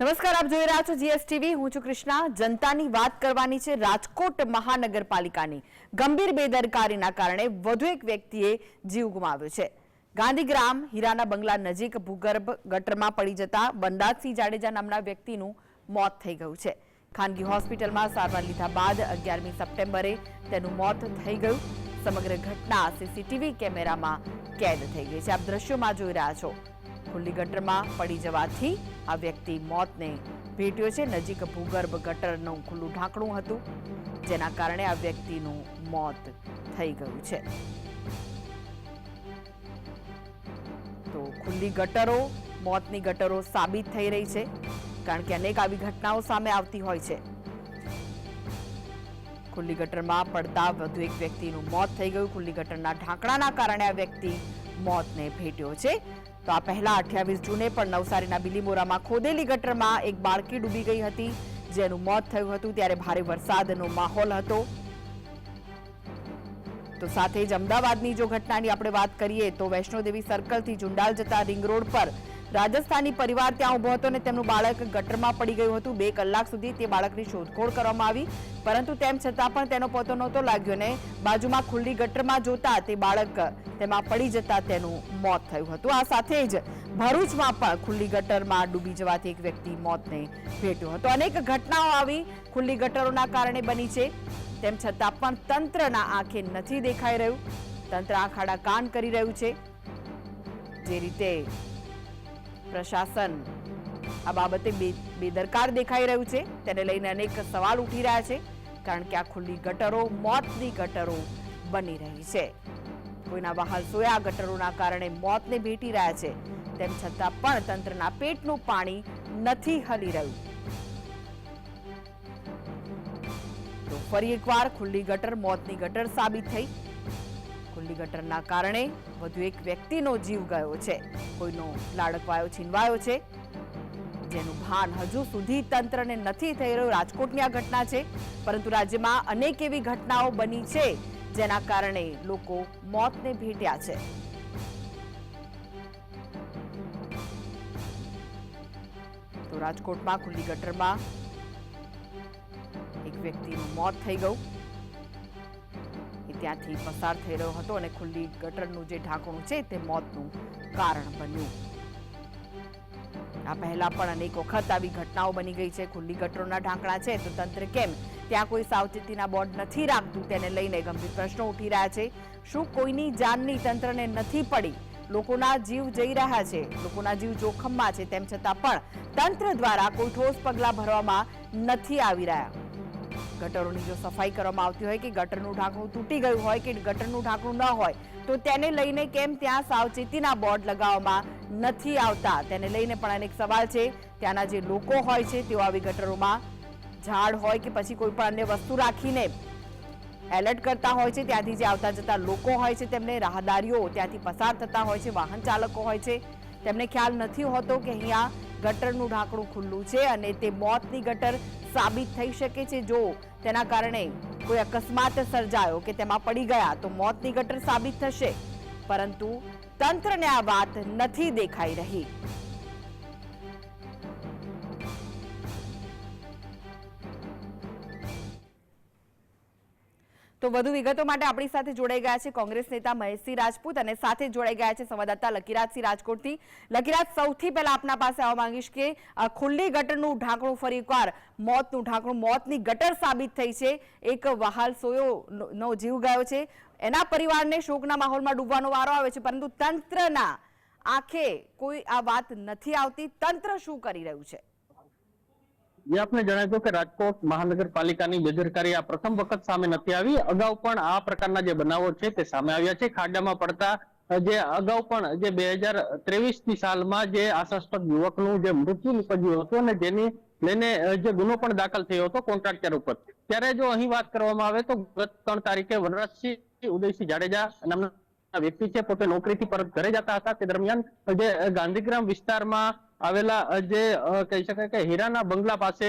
નમસ્કાર, આપ જોઈ રહ્યા છો જીએસટીવી. હું છું કૃષ્ણા. જનતાની વાત કરવાની છે રાજકોટ મહાનગરપાલિકાની. ગંભીર બેદરકારીના કારણે વધુ એક વ્યક્તિએ જીવ ગુમાવ્યો છે. ગાંધીગ્રામ, હીરાના બંગલા નજીક ભૂગર્ભ ગટરમાં પડી જતા બંદાજસિંહ જાડેજા નામના વ્યક્તિનું મોત થઈ ગયું છે. ખાનગી હોસ્પિટલમાં સારવાર લીધા બાદ અગિયારમી સપ્ટેમ્બરે તેનું મોત થઈ ગયું. સમગ્ર ઘટના સીસીટીવી કેમેરામાં કેદ થઈ ગઈ છે. આપ દ્રશ્યોમાં જોઈ રહ્યા છો ખુલ્લી ગટરમાં પડી જવાથી આ વ્યક્તિ મોતને ભેટ્યો છે. નજીક ભૂગર્ભ ગટરનું ખુલ્લું ઢાંકણું હતું, જેના કારણે આ વ્યક્તિનું મોત થઈ ગયું છે. તો ખુલ્લી ગટરો, મોતની ગટરો સાબિત થઈ રહી છે, કારણ કે અનેક આવી ઘટનાઓ સામે આવતી હોય છે. ખુલ્લી ગટરમાં પડતા વધુ એક વ્યક્તિનું મોત થઈ ગયું. ખુલ્લી ગટરના ઢાંકણાના કારણે આ વ્યક્તિ મોતને ભેટ્યો છે. તો આ પહેલા અઠ્યાવીસ જૂને પણ નવસારીના બિલીમોરામાં ખોદેલી ગટરમાં એક બાળકી ડૂબી ગઈ હતી, જેનું મોત થયું હતું ત્યારે ભારે વરસાદનો માહોલ હતો. તો સાથે જ અમદાવાદની જો ઘટનાની આપણે વાત કરીએ તો વૈષ્ણોદેવી સર્કલથી જુંડાલ જતા રિંગ રોડ પર રાજસ્થાની પરિવાર ત્યાં ઊભો હતો અને તેમનું બાળક ગટરમાં પડી ગયું હતું. બે કલાક સુધી તે બાળકની શોધખોળ કરવામાં આવી. પરંતુ તેમ છતાં પણ તેનો પોતો નહોતો લાગ્યો ને બાજુમાં ખુલ્લી ગટરમાં જોતા તે બાળક તેમાં પડી જતા તેનું મોત થયું હતું. આ સાથે જ ભરૂચમાં પણ ખુલ્લી ગટરમાં ડૂબી જવાથી એક વ્યક્તિ મોતને ભેટ્યો હતો. અનેક ઘટનાઓ આવી ખુલ્લી ગટરોના કારણે બની છે. તેમ છતાં પણ તંત્રના આંખે નથી દેખાઈ રહ્યું. તંત્ર આંખ આડા કાન કરી રહ્યું છે. જે રીતે પ્રશાસન આ બાબતે બેદરકાર દેખાઈ રહ્યું છે. તેને લઈને અનેક સવાલ ઉઠી રહ્યા છે, કારણ કે આ ખુલ્લી ગટરો, મોતની ગટરો બની રહી છે. કોઈના વહાલ સોયા ગટરોના કારણે મોતને ભેટી રહ્યા છે. તેમ છતાં પણ તંત્રના પેટનું પાણી નથી હલી રહ્યું. તો ફરી એકવાર ખુલ્લી ગટર, મોતની ગટર સાબિત થઈ. ખુલ્લી ગટરના કારણે વધુ એક વ્યક્તિનો જીવ ગયો છે. કોઈનો લાડકવાયો છીનવાયો છે. જેનું ભાન હજુ સુધી તંત્રને નથી થઈ રહ્યું. રાજકોટની આ ઘટના છે. પરંતુ રાજ્યમાં અનેક એવી ઘટનાઓ બની છે, જેના કારણે લોકો મોતને ભેટ્યા છે. તો રાજકોટમાં ખુલ્લી ગટરમાં એક વ્યક્તિનું મોત થઈ ગયું. ત્યાંથી પસાર થઈ રહ્યો હતો અને ખુલ્લી ગટરનું જે ઢાંકણું છે તે મોતનું કારણ બન્યું. આ પહેલા પણ અનેક વખત આવી ઘટનાઓ બની ગઈ છે. ખુલ્લી ગટરોના ઢાંકણા છે તો તંત્ર કેમ ત્યાં કોઈ સાવચેતીના બોર્ડ નથી રાખતું? તેને લઈને ગંભીર પ્રશ્નો ઉઠી રહ્યા છે. શું કોઈની જાનની તંત્રને નથી પડી? લોકોના જીવ જઈ રહ્યા છે. લોકોના જીવ જોખમમાં છે. તેમ છતાં પણ તંત્ર દ્વારા કોઈ ઠોસ પગલાં ભરવામાં નથી આવી રહ્યા. ગટરોની જો સફાઈ કરવામાં આવતી હોય કે ગટરનું ઢાંકણું તૂટી ગયું હોય કે ગટરનું ઢાંકણું ન હોય, તો તેને લઈને કેમ ત્યાં સાવચેતીના બોર્ડ લગાવવામાં નથી આવતા? તેને લઈને પણ અનેક સવાલ છે. ત્યાંના જે લોકો હોય છે, તેઓ આવી ગટરોમાં ઝાડ હોય કે પછી કોઈ પણ અન્ય વસ્તુ રાખીને એલર્ટ કરતા હોય છે. ત્યાંથી જે આવતા જતા લોકો હોય છે, તેમને રાહદારીઓ ત્યાંથી પસાર થતા હોય છે, વાહન ચાલકો હોય છે. તેમને ખ્યાલ નથી હોતો કે અહીંયા ગટરનું ઢાંકણું ખુલ્લું છે અને તે મોતની ગટર સાબિત થઈ શકે છે. જો તેના કારણે કોઈ અકસ્માત સર્જાયો કે તેમાં પડી ગયા, તો મોતની ગટર સાબિત થશે. પરંતુ તંત્રને આ વાત નથી દેખાઈ રહી. તો વધુ વિગતો માટે આપણી સાથે જોડાઈ ગયા છે કોંગ્રેસ નેતા મહેશસિંહ રાજપૂત અને સાથે જોડાઈ ગયા છે સંવાદદાતા લકીરાજસિંહ રાજકોટથી. લકીરાજ, સૌથી પહેલા આપના પાસે આવવા માંગીશ કે ખુલ્લી ગટરનું ઢાંકણું ફરી એકવાર, મોતનું ઢાંકણું, મોતની ગટર સાબિત થઈ છે. એક વહાલ સોયો નો- નો જીવ ગયો છે. એના પરિવારને શોકના માહોલમાં ડૂબવાનો વારો આવે છે, પરંતુ તંત્રના આંખે કોઈ આ વાત નથી આવતી. તંત્ર શું કરી રહ્યું છે? જે આપણે જણાવ્યું કે રાજકોટ મહાનગરપાલિકાની બેદરકારી આ પ્રથમ વખત સામે નથી આવી. અગાઉ પણ આ પ્રકારના જે બનાવો છે તે સામે આવ્યા છે. ખાડામાં પડતા જે અગાઉ પણ, જે બે હજાર ત્રેવીસની સાલમાં જે આશાસ્પદ યુવકનું જે મૃત્યુ નિપજ્યું હતું અને જેની લઈને જે ગુનો પણ દાખલ થયો હતો કોન્ટ્રાક્ટર ઉપર. ત્યારે જો અહીં વાત કરવામાં આવે તો ગત ત્રણ તારીખે વનરાજસિંહ ઉદયસિંહ જાડેજા નામના વ્યક્તિ છે, પોતે નોકરીથી પરત ઘરે જતા હતા. તે દરમિયાન જે ગાંધીગ્રામ વિસ્તારમાં આવેલા જે કહી શકાય કે હીરાના બંગલા પાસે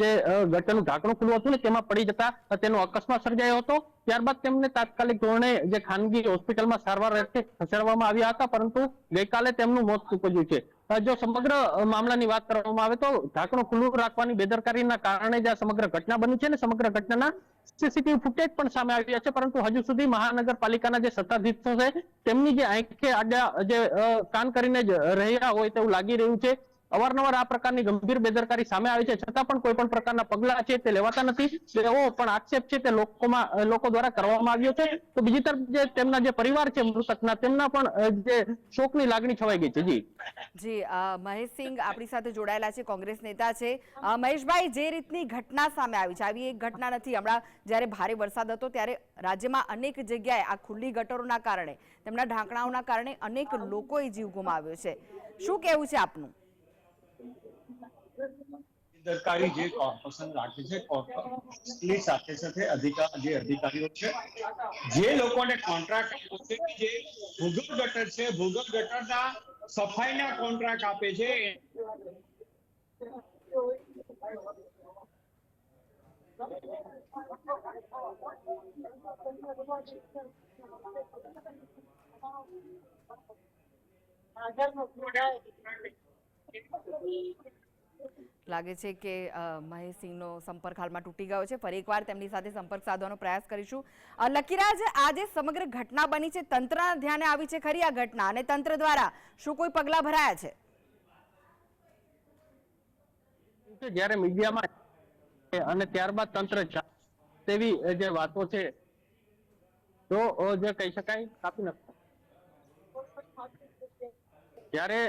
જે ગટરનું ઢાંકણું ખુલ્લું હતું ને, તેમાં પડી જતા તેનો અકસ્માત સર્જાયો હતો. ત્યારબાદ તેમને તાત્કાલિક ધોરણે જે ખાનગી હોસ્પિટલમાં સારવાર અર્થે ખસેડવામાં આવ્યા હતા, પરંતુ ગઈકાલે તેમનું મોત નીપજ્યું છે. જો સમગ્ર મામલાની વાત કરવામાં આવે તો ઢાંકણું ખુલ્લું રાખવાની બેદરકારીના કારણે જ આ સમગ્ર ઘટના બની છે ને, સમગ્ર ઘટનાના સીસીટીવી ફૂટેજ પણ સામે આવ્યા છે, પરંતુ હજુ સુધી મહાનગરપાલિકાના જે સત્તાધીશો છે, તેમની જે આંખે આડા જે કાન કરીને રહ્યા હોય તેવું લાગી રહ્યું છે. અવારનવાર આ પ્રકારની ગંભીર બેદરકારી સામે આવી છે. છતાં પણ કોઈ પણ પ્રકારના પગલા છે તે લેવાતા નથી. એવો પણ આક્ષેપ છે તે લોકોમાં લોકો દ્વારા કરવામાં આવ્યો છે. તો બીજી તરફ જે તેમના જે પરિવાર છે મૃતકના, તેમના પણ જે શોકની લાગણી છવાઈ ગઈ છે. જી. જી મહેશસિંહ આપણી સાથે જોડાયેલા છે, કોંગ્રેસ નેતા છે. મહેશભાઈ, જે રીતની ઘટના સામે આવી છે, આવી એક ઘટના નથી. હમણાં જ્યારે ભારે વરસાદ હતો ત્યારે રાજ્યમાં અનેક જગ્યાએ આ ખુલ્લી ગટરોના કારણે, તેમના ઢાંકણાઓના કારણે અનેક લોકોએ જીવ ગુમાવ્યો છે. શું કહેવું છે આપનું? બેદરકારી જે કોર્પોરેશન રાખે છે કોર્પોરેશનની સાથે સાથે અધિકાર જે અધિકારીઓ છે. જે લોકોને કોન્ટ્રાક્ટ આપ્યો છે કે જે ભૂગર્ભ ગટર છે, ભૂગર્ભ ગટરના સફાઈના કોન્ટ્રાક્ટ આપે છે. લાગે છે કે મહેશસિંહનો સંપર્ક હાલમાં તૂટી ગયો છે. ફરી એકવાર તેમની સાથે સંપર્ક સાધવાનો પ્રયાસ કરીશું. લકીરાજ આ જે સમગ્ર ઘટના બની છે. તંત્રના ધ્યાને આવી છે ખરી આ ઘટના અને તંત્ર દ્વારા શું કોઈ પગલાં ભરાયા છે? જ્યારે મીડિયામાં અને ત્યારબાદ તંત્ર તેવી જે વાતો છે, તો જે કહી શકાય, કાપી નાખો. ત્યારે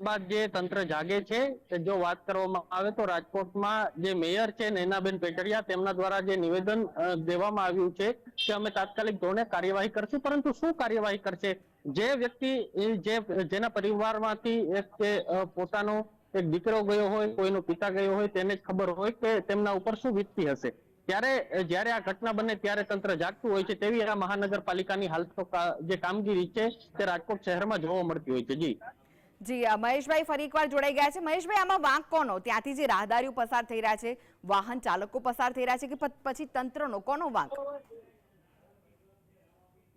ત્યારબાદ જે તંત્ર જાગે છે જો વાત કરવામાં આવે તો રાજકોટમાં જે મેયર છે નૈનાબેન પેટરિયા, તેમના દ્વારા જે નિવેદન દેવામાં આવ્યું છે કે અમે તાત્કાલિક ધોરણે કાર્યવાહી કરશું. પરંતુ શું કાર્યવાહી કરશે? જે વ્યક્તિ જે, જેના પરિવારમાંથી એક પોતાનો એક દીકરો ગયો હોય, કોઈનો પિતા ગયો હોય, તેને ખબર હોય કે તેમના ઉપર શું વીતતી હશે. ત્યારે જયારે આ ઘટના બને ત્યારે તંત્ર જાગતું હોય છે તેવી આ મહાનગરપાલિકાની હાલ જે કામગીરી છે તે રાજકોટ શહેરમાં જોવા મળતી હોય છે. જી. જી મહેશભાઈ ફરી એકવાર જોડાઈ ગયા છે. મહેશભાઈ, આમાં વાંક કોનો? ત્યાંથી જે રાહદારીઓ પસાર થઈ રહ્યા છે, વાહન ચાલકો પસાર થઈ રહ્યા છે કે પછી તંત્રનો કોનો વાંક?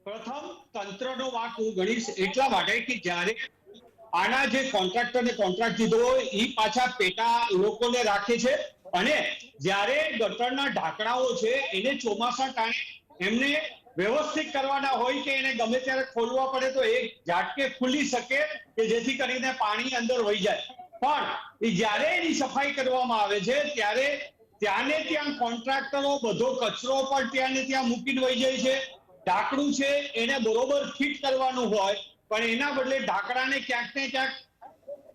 પ્રથમ, તંત્રનો વાંક હું ગણીશ એટલા માટે કે જ્યારે આના જે કોન્ટ્રાક્ટરને કોન્ટ્રાક્ટ દીધો હોય એ પાછા પેટા લોકોને રાખે છે અને જ્યારે ગટરના ઢાંકણાઓ છે, એને ચોમાસા ટાણે એમને વ્યવસ્થિત કરવાના હોય કે એને ગમે ત્યારે ખોલવા પડે તો એ ઝાટકે ખુલી શકે કે જેથી કરીને પાણી અંદર વહી જાય. પણ એ જ્યારે એની સફાઈ કરવામાં આવે છે, ત્યારે ત્યાંને ત્યાં કોન્ટ્રાક્ટરો, બધો કચરો પણ ત્યાં ને ત્યાં મૂકીને વહી જાય છે. ઢાંકણું છે, એને બરોબર ફિટ કરવાનું હોય, પણ એના બદલે ઢાંકણાને ક્યાંક ને ક્યાંક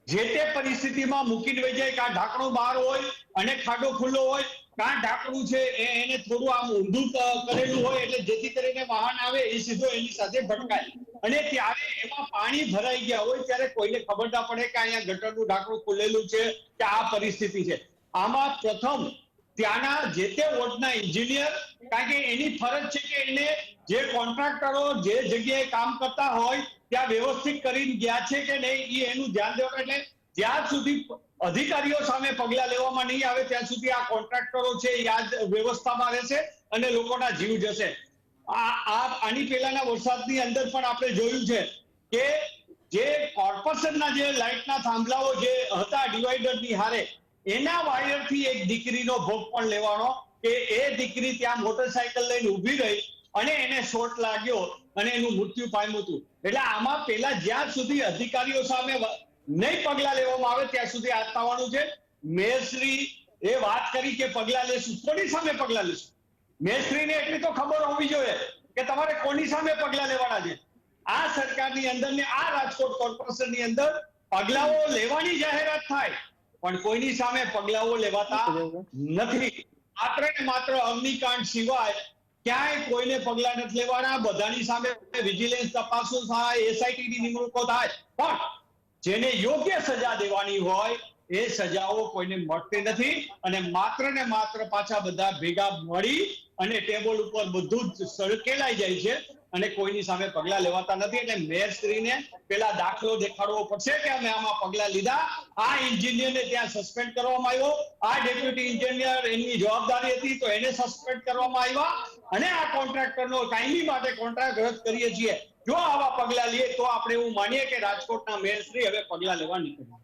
જે તે પરિસ્થિતિમાં મૂકી દે જાય કાં ઢાંકણું બહાર હોય અને ખાડો ખુલ્લો હોય, કાં ઢાંકણું છે એને થોડું આમ ઊંધું કરેલું હોય એટલે જેથી કરીને વાહન આવે એ સીધો એની સાથે ભટકાય. અને ત્યારે એમાં પાણી ભરાઈ ગયા હોય ત્યારે કોઈને ખબર ના પડે કે અહીંયા ગટરનું ઢાંકણું ખુલેલું છે કે આ પરિસ્થિતિ છે. આમાં પ્રથમ ત્યાંના જે તે વોર્ડના એન્જિનિયર કારણ કે એની ફરજ છે કે એને જે કોન્ટ્રાક્ટરો જે જગ્યાએ કામ કરતા હોય ત્યાં વ્યવસ્થિત કરીને ગયા છે કે નહીં એ એનું ધ્યાન દેવું એટલે જ્યાં સુધી અધિકારીઓ સામે પગલા લેવામાં નહીં આવે ત્યાં સુધી આ કોન્ટ્રાક્ટરો છે એ વ્યવસ્થામાં રહેશે અને લોકોના જીવ જશે. આ આની પહેલાના વરસાદની અંદર પણ આપણે જોયું છે કે જે કોર્પોરેશનના જે લાઇટના થાંભલાઓ જે હતા ડિવાઈડરની હારે, એના વાયરથી એક દીકરીનો ભોગ પણ લેવાનો કે એ દીકરી ત્યાં મોટરસાયકલ લઈને ઊભી રહી અને એને શોટ લાગ્યો અને એનું મૃત્યુ પામ્યું હતું. એટલે આમાં પેલા જ્યાં સુધી અધિકારીઓ સામે નહીં પગલા લેવામાં આવે ત્યાં સુધી આ છે. મેશ્રી એ વાત કરી કે પગલા લેશું. કોની સામે પગલા લેશું? મેશ્રીને એટલી તો ખબર હોવી જોઈએ કે તમારે કોની સામે પગલા લેવાના છે? આ સરકારની અંદર ને આ રાજકોટ કોર્પોરેશનની અંદર પગલાઓ લેવાની જાહેરાત થાય પણ કોઈની સામે પગલાઓ લેવાતા નથી. માત્ર ને માત્ર અગ્નિકાંડ સિવાય ક્યાંય કોઈને પગલા નથી લેવાના. બધાની સામે વિજિલન્સ તપાસો થાય એસઆઈટી ની નિમણૂકો થાય. પણ જેને યોગ્ય સજા દેવાની હોય, એ સજાઓ કોઈને મળતી નથી અને માત્ર ને માત્ર પાછા બધા ભેગા મળી અને ટેબલ ઉપર બધું જ સળકેલાઈ જાય છે અને કોઈની સામે પગલા લેવાતા નથી એટલે મેયર શ્રીને પેલા દાખલો દેખાડવો પડશે કે અમે આમાં પગલા લીધા. આ એન્જિનિયરને ત્યાં સસ્પેન્ડ કરવામાં આવ્યો. આ ડેપ્યુટી એન્જિનિયર એની જવાબદારી હતી, તો એને સસ્પેન્ડ કરવામાં આવ્યા. અને આ કોન્ટ્રાક્ટરનો કાયમી માટે કોન્ટ્રાક્ટ રદ કરીએ છીએ. જો આવા પગલા લઈએ તો આપણે એવું માનીએ કે રાજકોટના મેયર શ્રી હવે પગલા લેવા નીકળ્યા.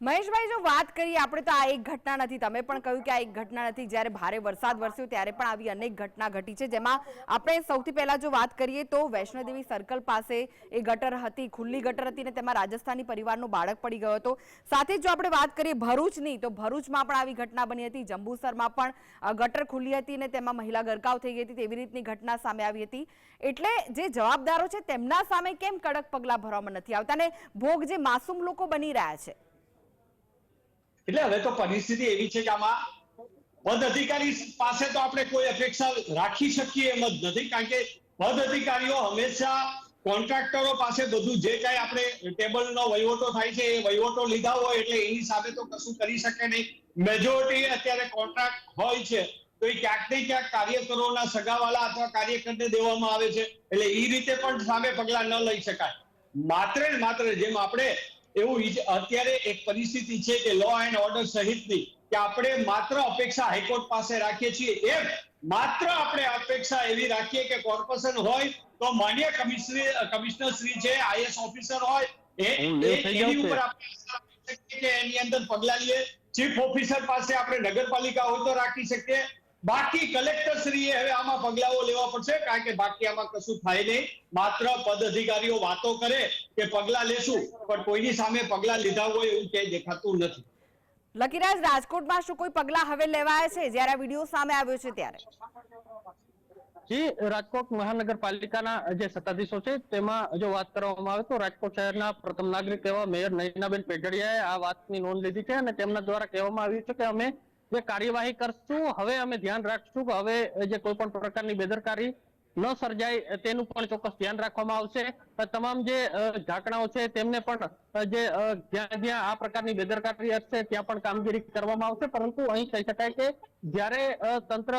મહેશભાઈ, જો વાત કરીએ, આપણે તો આ એક ઘટના નથી. તમે પણ કહ્યું કે આ એક ઘટના નથી. જ્યારે ભારે વરસાદ વરસ્યો ત્યારે પણ આવી અનેક ઘટના ઘટી છે. જેમાં આપણે સૌથી પહેલા જો વાત કરીએ તો વૈષ્ણોદેવી સર્કલ પાસે એ ગટર હતી, ખુલ્લી ગટર હતી ને તેમાં રાજસ્થાની પરિવારનો બાળક પડી ગયો હતો. સાથે જો આપણે વાત કરીએ ભરૂચની, તો ભરૂચમાં પણ આવી ઘટના બની હતી. જંબુસરમાં પણ ગટર ખુલ્લી હતી ને તેમાં મહિલા ગરકાવ થઈ ગઈ હતી. તેવી રીતની ઘટના સામે આવી હતી. એટલે જે જવાબદારો છે, તેમના સામે કેમ કડક પગલાં ભરવામાં નથી આવતા? ને ભોગ જે માસૂમ લોકો બની રહ્યા છે એટલે હવે તો પરિસ્થિતિ એવી છે કે આમાં પદ અધિકારી પાસે તો આપણે કોઈ અપેક્ષા રાખી શકીએ એમ જ નથી. કારણ કે પદ અધિકારીઓ હંમેશા કોન્ટ્રાક્ટરો પાસે બધું જે કાંઈ આપણે ટેબલનો વહીવટો થાય છે એ વહીવટો લીધા હોય એટલે એની સામે તો કશું કરી શકે નહીં. મેજોરિટી અત્યારે કોન્ટ્રાક્ટ હોય છે. તો એ ક્યાંક ને ક્યાંક કાર્યકરોના સગાવાલા અથવા કાર્યકરને દેવામાં આવે છે. એટલે એ રીતે પણ સામે પગલા ન લઈ શકાય. માત્ર માત્ર જેમ આપણે એવું અત્યારે એક પરિસ્થિતિ છે કે લો એન્ડ ઓર્ડર સહિતની કે આપણે માત્ર અપેક્ષા હાઈકોર્ટ પાસે રાખીએ છીએ. એમ માત્ર આપણે અપેક્ષા એવી રાખીએ કે કોર્પોરેશન હોય તો માન્ય કમિશનર કમિશનર શ્રી છે આઈએસ ઓફિસર હોય એની ઉપર આપણે એની અંદર પગલા લઈએ. ચીફ ઓફિસર પાસે આપણે નગરપાલિકા હોય તો રાખી શકીએ. બાકી કલેક્ટરશ્રીએ હવે આમાં પગલાઓ લેવા પડશે કારણ કે બાકી આમાં કશું થાય નહીં. માત્ર પદ અધિકારીઓ વાતો કરે કે પગલા લેશું પણ કોઈની સામે પગલા લીધા હોય એવું ક્યાંય દેખાતું નથી. લકીરાજ રાજકોટમાં શું કોઈ પગલા હવે લેવાયા છે? જ્યારે આ વીડિયો સામે આવ્યો છે ત્યારે. જી રાજકોટ મહાનગરપાલિકાના જે સત્તાધીશો છે તેમાં જો વાત કરવામાં આવે તો રાજકોટ શહેરના પ્રથમ નાગરિક એવા મેયર નયનાબેન પેઢડિયાએ આ વાતની નોંધ લીધી છે અને તેમના દ્વારા કહેવામાં આવ્યું છે કે અમે જે કાર્યવાહી કરશું, હવે અમે ધ્યાન રાખશું કે હવે જે કોઈ પણ પ્રકારની બેદરકારી ન સર્જાય, તેનું પણ ચોક્કસ ધ્યાન રાખવામાં આવશે. તમામ જે ઢાંકણાઓ છે, તેમને પણ જે જ્યાં જ્યાં આ પ્રકારની બેદરકારી હશે, ત્યાં પણ કામગીરી કરવામાં આવશે. પરંતુ અહીં કહી શકાય કે જ્યારે તંત્ર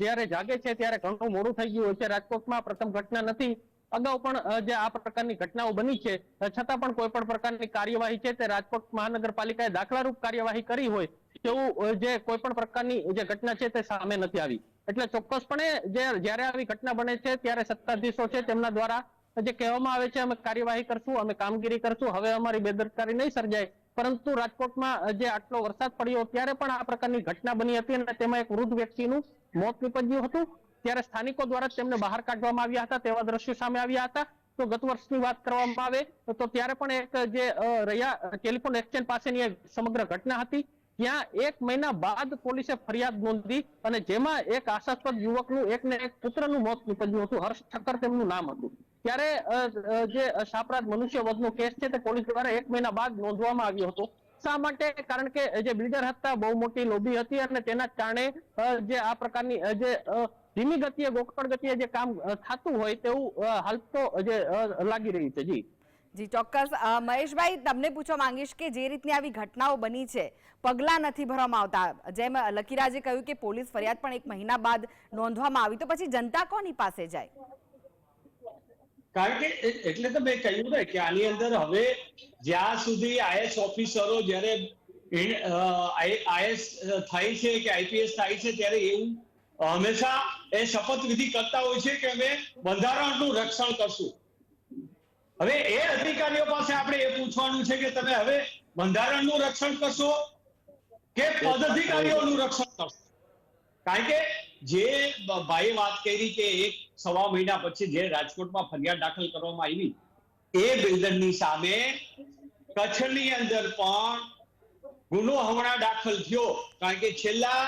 જ્યારે જાગે છે, ત્યારે ઘણું મોડું થઈ ગયું છે. રાજકોટમાં પ્રથમ ઘટના નથી. અગાઉ પણ જે આ પ્રકારની ઘટનાઓ બની છે છતાં પણ કોઈ પણ પ્રકારની કાર્યવાહી છે તે રાજકોટ મહાનગરપાલિકાએ દાખલારૂપ કાર્યવાહી કરી હોય તેવું જે કોઈ પણ પ્રકારની જે ઘટના છે તે સામે નથી આવી. એટલે ચોક્કસપણે જે, જ્યારે આવી ઘટના બને છે, ત્યારે સત્તાધીશો છે તેમના દ્વારા જે કહેવામાં આવે છે, અમે કાર્યવાહી કરશું, અમે કામગીરી કરશું, હવે અમારી બેદરકારી નહીં સર્જાય. પરંતુ રાજકોટમાં જે આટલો વરસાદ પડ્યો, ત્યારે પણ આ પ્રકારની ઘટના બની હતી અને તેમાં એક વૃદ્ધ વ્યક્તિનું મોત નીપજ્યું હતું. ત્યારે સ્થાનિકો દ્વારા તેમને બહાર કાઢવામાં આવ્યા હતા, તેવા દ્રશ્યો સામે આવ્યા હતા. તો ગત વર્ષની વાત કરવામાં આવે, તો ત્યારે પણ એક જે રહ્યા, ટેલિફોન એક્સચેન્જ પાસેની સમગ્ર ઘટના હતી. ત્યાં એક મહિના બાદ પોલીસે ફરિયાદ નોંધી અને જેમાં એક આશાસ્પદ યુવકનું એક ને એક પુત્રનું મોત નીપજ્યું હતું. હર્ષ ઠક્કર તેમનું નામ હતું. ત્યારે જે શાપરાધ મનુષ્ય વધનો કેસ છે તે પોલીસ દ્વારા એક મહિના બાદ નોંધવામાં આવ્યો હતો. શા માટે? કારણ કે જે બિલ્ડર હતા બહુ મોટી લોબી હતી અને તેના કારણે જે આ પ્રકારની જે ધીમી ગતિએ, ગોકળ ગતિએ જે કામ થતું હોય તેવું હાલ તો જે લાગી રહ્યું છે. જી. જી, ચોક્કસ. મહેશભાઈ, તમને પૂછવા માંગીશ કે જે રીતની આવી ઘટનાઓ બની છે, પગલાં નથી ભરવામાં આવતા. જેમ લકીરાજે કહ્યું કે પોલીસ ફરિયાદ પણ એક મહિના બાદ નોંધવામાં આવી, તો પછી જનતા કોની પાસે જાય? કારણ કે એટલે તો મેં કહ્યું ને કે આની અંદર હવે જ્યાં સુધી આઈએસ ઓફિસરો જ્યારે આઈએસ થાય છે કે આઈપીએસ થાય છે ત્યારે એવું હંમેશા એ શપથવિધિ કરતા હોય છે કે અમે બંધારણનું રક્ષણ કરશું. હવે એ અધિકારીઓ પાસે આપણે એ પૂછવાનું છે કે તમે હવે બંધારણનું રક્ષણ કરશો કે પદાધિકારીઓનું રક્ષણ કરશો? કારણ કે જે ભાઈ વાત કરી કે એક સવા મહિના પછી જે રાજકોટમાં ફરિયાદ દાખલ કરવામાં આવી એ બિલ્ડરની સામે કચ્છની અંદર પણ ગુનો હમણાં દાખલ થયો. કારણ કે છેલ્લા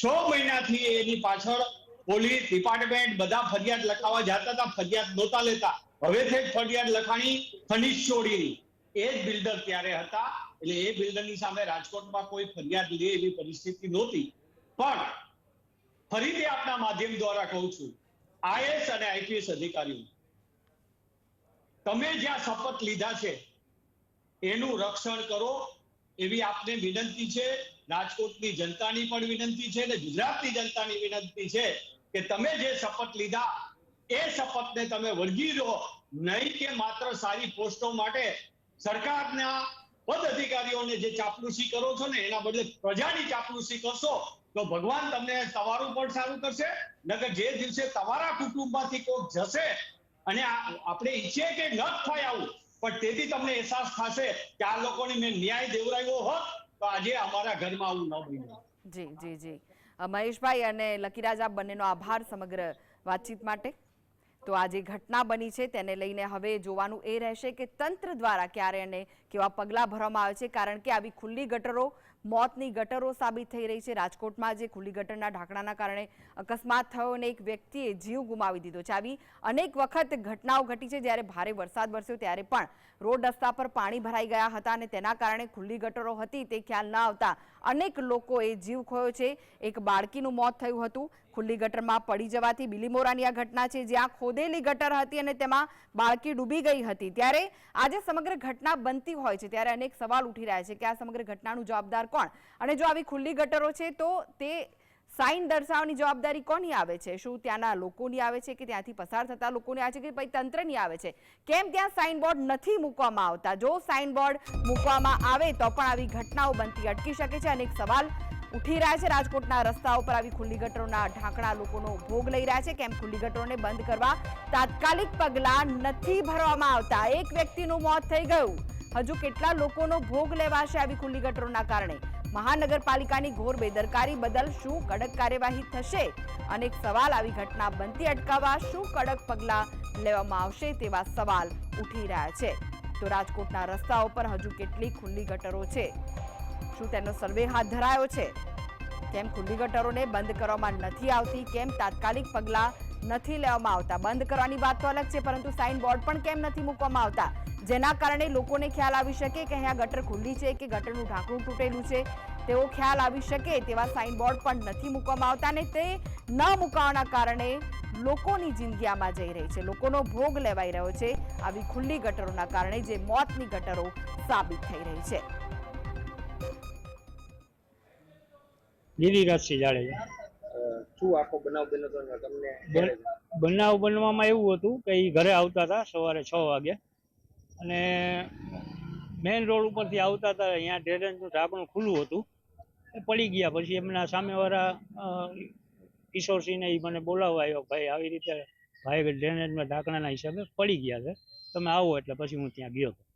છ મહિનાથી એની પાછળ પોલીસ ડિપાર્ટમેન્ટ બધા ફરિયાદ લખાવા જતા હતા ફરિયાદ નહોતા લેતા. હવેથી જ ફરિયાદ લખાણી ખનીજ ચોરીની. એ જ બિલ્ડર ત્યારે હતા, એટલે એ બિલ્ડરની સામે રાજકોટમાં કોઈ ફરિયાદ લે એવી પરિસ્થિતિ નહોતી. પણ ફરીથી આપના માધ્યમ દ્વારા કહું છું આઈએસ અને આઈપીએસ અધિકારીઓ, તમે જ્યાં શપથ લીધા છે, એનું રક્ષણ કરો એવી આપને વિનંતી છે. રાજકોટની જનતાની પણ વિનંતી છે અને ગુજરાતની જનતાની વિનંતી છે કે તમે જે શપથ લીધા એ શપથને તમે વળગી રહો નહીં કે માત્ર સારી પોસ્ટો માટે સરકારના પદ અધિકારીઓને જે ચાપલુસી કરો છો ને, એના બદલે પ્રજાની ચાપલુસી કરશો, તો ભગવાન તમને તમારું પણ સારું કરશે. નકર જે દિવસે તમારા કુટુંબમાંથી કોક જશે, અને આપણે ઈચ્છીએ કે ન થાય આવું, પણ તેથી તમને અહેસાસ થશે કે આ લોકોને મેં ન્યાય દેવરાયો હોત, તો આજે અમારા ઘરમાં આવું ન બન્યું. જી જી જી. મહેશભાઈ અને લકીરાજ, આપ બંનેનો આભાર સમગ્ર વાતચીત માટે. તો આ જે ઘટના બની છે તેને લઈને હવે જોવાનું એ રહેશે કે તંત્ર દ્વારા ક્યારે અને કેવા પગલાં ભરવામાં આવે છે, કારણ કે આવી ખુલ્લી ગટરો, મોતની ગટરો સાબિત થઈ રહી છે. રાજકોટમાં જે ખુલ્લી ગટરના ઢાંકણાના કારણે અકસ્માત થયો અને એક વ્યક્તિએ જીવ ગુમાવી દીધો છે. આવી અનેક વખત ઘટનાઓ ઘટી છે. જ્યારે ભારે વરસાદ વરસ્યો ત્યારે પણ રોડ રસ્તા પર પાણી ભરાઈ ગયા હતા અને તેના કારણે ખુલ્લી ગટરો હતી તે ખ્યાલ ન આવતા અનેક લોકોએ જીવ ખોયો છે. એક બાળકીનું મોત થયું હતું. ખુલ્લી ગટરમાં પડી જવાથી બિલીમોરાની આ ઘટના છે. જ્યાં ખોદેલી ગટર હતી અને તેમાં બાળકી ડૂબી ગઈ હતી. ત્યારે આજે સમગ્ર ઘટના બનતી હોય છે. ત્યારે અનેક સવાલ ઉઠી રહ્યા છે કે આ સમગ્ર ઘટનાનું જવાબદાર કોણ? અને જો આવી ખુલ્લી ગટરો છે તો તે સાઇન દર્શાવવાની જવાબદારી કોની આવે છે? શું ત્યાંના લોકોની આવે છે કે ત્યાંથી પસાર થતા લોકોની આવે છે કે પછી તંત્રની આવે છે? કેમ ત્યાં સાઇન બોર્ડ નથી મૂકવામાં આવતા? જો સાઇન બોર્ડ મૂકવામાં આવે તો પણ આવી ઘટનાઓ બનતી અટકી શકે છે અનેક સવાલ ઉઠી રહ્યા છે. રાજકોટના રસ્તાઓ પર આવી ખુલ્લી ગટરોના ઢાંકણા લોકોનો ભોગ લઈ રહ્યા છે. કેમ ખુલ્લી ગટરોને બંધ કરવા તાત્કાલિક પગલાં નથી ભરવામાં આવતા? એક વ્યક્તિનું મોત થઈ ગયું. હજુ કેટલા લોકોનો ભોગ લેવાશે આવી ખુલ્લી ગટરોના કારણે? મહાનગરપાલિકાની ઘોર બેદરકારી બદલ શું કડક કાર્યવાહી થશે? અનેક સવાલ આવી ઘટના બનતી અટકાવવા શું કડક પગલાં લેવામાં આવશે તેવા સવાલ ઉઠી રહ્યા છે. તો રાજકોટના રસ્તાઓ પર હજુ કેટલી ખુલ્લી ગટરો છે? શું તેનો સર્વે હાથ ધરાયો છે? કેમ ખુલ્લી ગટરોને બંધ કરવામાં નથી આવતી? કેમ તાત્કાલિક પગલાં નથી લેવામાં આવતા. બંધ કરવાની વાત તો અલગ છે, પરંતુ સાઇન બોર્ડ પણ કેમ નથી મૂકવામાં આવતા? જેના કારણે લોકોને ખ્યાલ આવી શકે કે અહીંયા ગટર ખુલ્લી છે કે ગટરનું ઢાંકણું તૂટેલું છે? તેવો ખ્યાલ આવી શકે તેવા સાઇન બોર્ડ પણ નથી મૂકવામાં આવતા અને તે ન મૂકવાના કારણે લોકોની જિંદગી આમાં જઈ રહી છે. લોકોનો ભોગ લેવાઈ રહ્યો છે આવી ખુલ્લી ગટરોના કારણે જે મોતની ગટરો સાબિત થઈ રહી છે. ગિરિરાજસિંહ જાડેજા. શું આખો બનાવ બન્યો હતો તમને બનાવ બનવામાં એવું હતું કે એ ઘરે આવતા હતા સવારે છ વાગે. અને મેઇન રોડ ઉપરથી આવતા હતા અહીંયા ડ્રેનેજનું ઢાંકણું ખુલ્લું હતું. એ પડી ગયા. પછી એમના સામેવાળા કિશોરસિંહને એ મને બોલાવવા આવ્યો ભાઈ આવી રીતે ભાઈ ડ્રેનેજમાં ઢાંકણાના હિસાબે પડી ગયા છે. તમે આવો એટલે પછી હું ત્યાં ગયો. હતો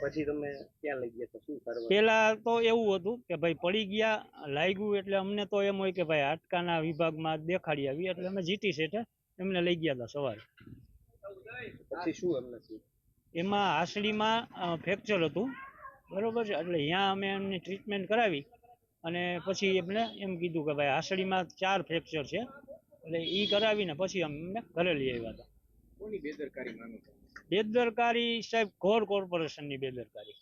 પછી તમે ક્યાં લઈ ગયા શું કરવા? પેલા તો એવું હતું કે ભાઈ પડી ગયા લાગ્યું એટલે અમને તો એમ હોય કે ભાઈ હાટકાના વિભાગમાં દેખાડી આવી એટલે અમે જીટી શેઠે એમને લઈ ગયા હતા સવારે. પછી શું એમને એમાં હાસડીમાં ફ્રેક્ચર હતું બરોબર છે? એટલે અહીંયા અમે એમની ટ્રીટમેન્ટ કરાવી અને પછી એમને એમ કીધું કે ભાઈ હાસડીમાં ચાર ફ્રેક્ચર છે એટલે એ કરાવીને પછી અમને ઘરે લઈ આવ્યા હતા. કોની બેદરકારી માનો બેદરકારી સાહેબ ઘોર કોર્પોરેશનની બેદરકારી.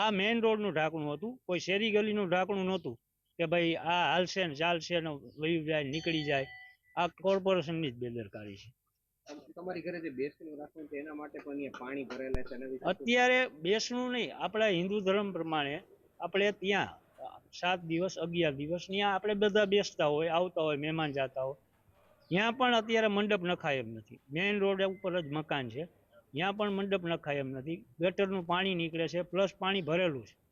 આ મેઇન રોડનું ઢાંકણું હતું. કોઈ શેરી ગલીનું ઢાંકણું નહોતું કે ભાઈ આ હાલશે ને ચાલશે ને વયું જાય નીકળી જાય. આ કોર્પોરેશનની જ બેદરકારી છે. તમારી ઘરે જે બેસણું રાખવું છે એના માટે પણ પાણી ભરેલા છે? અત્યારે બેસણું નહીં. આપણા હિન્દુ ધર્મ પ્રમાણે આપણે ત્યાં સાત દિવસ અગિયાર દિવસ ત્યાં આપણે બધા બેસતા હોય આવતા હોય મહેમાન જતા હોય. ત્યાં પણ અત્યારે મંડપ નખાય એમ નથી. મેઇન રોડ ઉપર જ મકાન છે. ત્યાં પણ મંડપ નખાય એમ નથી. ગટરનું પાણી નીકળે છે પ્લસ પાણી ભરેલું છે.